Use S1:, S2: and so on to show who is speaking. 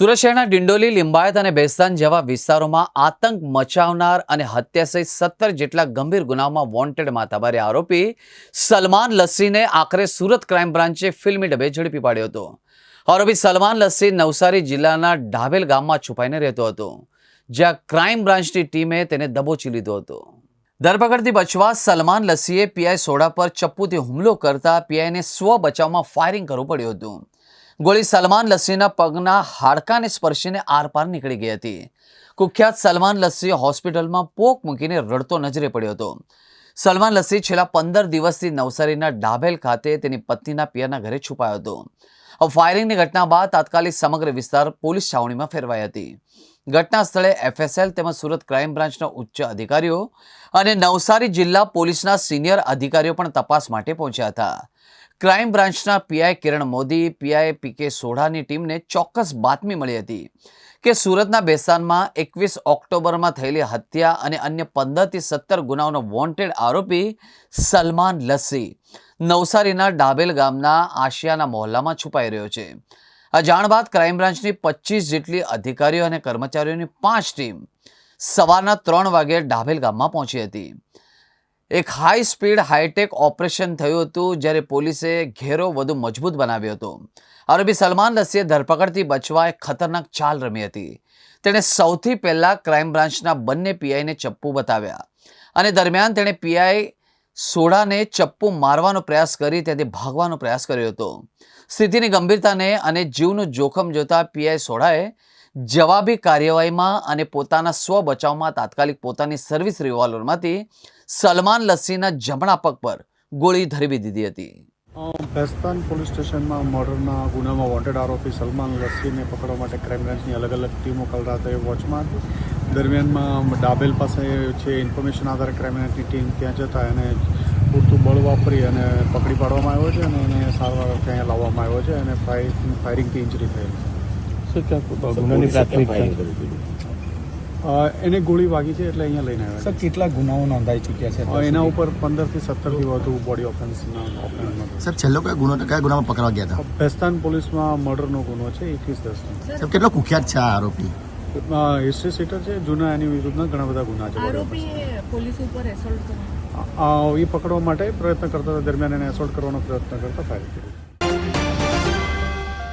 S1: સુરત શહેરના ડિંડોલી, લિંબાયત અને બેસ્તાન જેવા વિસ્તારોમાં આતંક મચાવનાર અને હત્યા સહિત સત્તર જેટલા ગંભીર ગુનાઓમાં વોન્ટેડ માથાભારે આરોપી સલમાન લસ્સીને આખરે સુરત ક્રાઇમ બ્રાન્ચે ફિલ્મી ડબે ઝડપી પાડ્યો હતો. આરોપી સલમાન લસ્સી નવસારી જિલ્લાના ઢાબેલ ગામમાં છુપાઈને રહેતો હતો, જ્યાં ક્રાઇમ બ્રાન્ચની ટીમે તેને દબોચી લીધો હતો. ધરપકડથી બચવા સલમાન લસ્સીએ પીઆઈ સોડા પર ચપ્પુથી હુમલો કરતા પીઆઈને સ્વ બચાવમાં ફાયરિંગ કરવું પડ્યું હતું. ગોળી સલમાન લસ્સીના પગના હાડકાને સ્પર્શીને આરપાર નીકળી ગઈ હતી. કુખ્યાત સલમાન લસ્સી હોસ્પિટલમાં પોક મૂકીને રડતો નજરે પડ્યો હતો. સલમાન લસ્સી છેલ્લા પંદર દિવસથી નવસારીના ડાભેલ ખાતે તેની પત્નીના પિયરના ઘરે છુપાયો હતો. ફાયરિંગની ઘટના બાદ તાત્કાલિક સમગ્ર વિસ્તાર પોલીસ છાવણીમાં ફેરવાઈ હતી. ઘટના સ્થળે એફએસએલ તેમજ સુરત ક્રાઇમ બ્રાન્ચના ઉચ્ચ અધિકારીઓ અને નવસારી જિલ્લા પોલીસના સિનિયર અધિકારીઓ પણ તપાસ માટે પહોંચ્યા હતા. ક્રાઇમ બ્રાન્ચના PI Kiran Modi PI PK સોઢાની ટીમને ચોક્કસ બાતમી મળી હતી કે સુરતના બેસાનમાં એકવીસ ઓક્ટોબરમાં થયેલી હત્યા અને અન્ય પંદરથી સત્તર ગુનાઓનો વોન્ટેડ આરોપી સલમાન લસ્સી નવસારીના ડાબેલ ગામના આશિયાના મોહલ્લામાં છુપાઈ રહ્યો છે. આ જાણ બાદ ક્રાઇમ બ્રાન્ચની પચીસ જેટલી અધિકારીઓ અને કર્મચારીઓની પાંચ ટીમ સવારના ત્રણ વાગે ડાભેલ ગામમાં પહોંચી હતી. એક હાઈ સ્પીડ હાઈટેક ઓપરેશન થયું હતું, જ્યારે પોલીસે ઘેરો વધુ મજબૂત બનાવ્યો હતો. આરોપી સલમાન લસ્સીએ ધરપકડથી બચવા એક ખતરનાક ચાલ રમી હતી. તેણે સૌથી પહેલાં ક્રાઇમ બ્રાન્ચના બંને પીઆઈને ચપ્પુ બતાવ્યા અને દરમિયાન તેણે પીઆઈ સોડાને ચપ્પુ મારવાનો પ્રયાસ કરી ત્યાંથી ભાગવાનો પ્રયાસ કર્યો હતો. સ્થિતિની ગંભીરતાને અને જીવનું જોખમ જોતા પીઆઈ સોડાએ જવાબી કાર્યવાહીમાં અને પોતાના સ્વ બચાવમાં તાત્કાલિક પોતાની સર્વિસ રિવોલ્વરમાંથી સલમાન લસ્સીના જમણા પગ પર ગોળી ધરવી દીધી હતી.
S2: બેસ્તાન પોલીસ સ્ટેશનમાં મર્ડરના ગુનામાં વોન્ટેડ આરોપી સલમાન લસ્સીને પકડવા માટે ક્રાઇમ બ્રાન્ચની અલગ અલગ ટીમો કાલ રાતે વોચમાં હતી દરમિયાનમાં ડાબેલ પાસે છે ઇન્ફોર્મેશન આધારે ક્રાઇમ ટીમ ત્યાં જતા એને પૂરતું બળ વાપરી અને પકડી પાડવામાં આવ્યો છે અને એને સારવાર ત્યાં લાવવામાં આવ્યો છે અને ફાયરિંગ ફાયરિંગથી ઇન્જરી થયેલ. અ, એને ગોળી વાગી છે એટલે અહીંયા લઈને આવ્યા
S3: સર કેટલા ગુનાઓ નોંધાઈ ચૂક્યા છે?
S2: છે. એના ઉપર પંદરથી સત્તરથી વધુ બોડી ઓફેન્સના ઓફેન્સ
S4: સર છેલ્લો કયા ગુનો કયા ગુનામાં પકડવા ગયા હતા?
S2: બેસ્તાન પોલીસમાં મર્ડરનો ગુનો છે એકવીસ દસનો
S4: કેટલો કુખ્યાત છે આ આરોપી?
S2: હિસ્ટ્રી સીટર છે જૂના એની વિરુદ્ધના ઘણા બધા ગુના છે. body
S5: પોલીસ ઉપર એસોલ્ટ કર્યો.
S2: આ- આ એ પકડવા માટે પ્રયત્ન કરતા હતા દરમિયાન એને એસોલ્ટ કરવાનો પ્રયત્ન કરતા ફાયર કર્યું.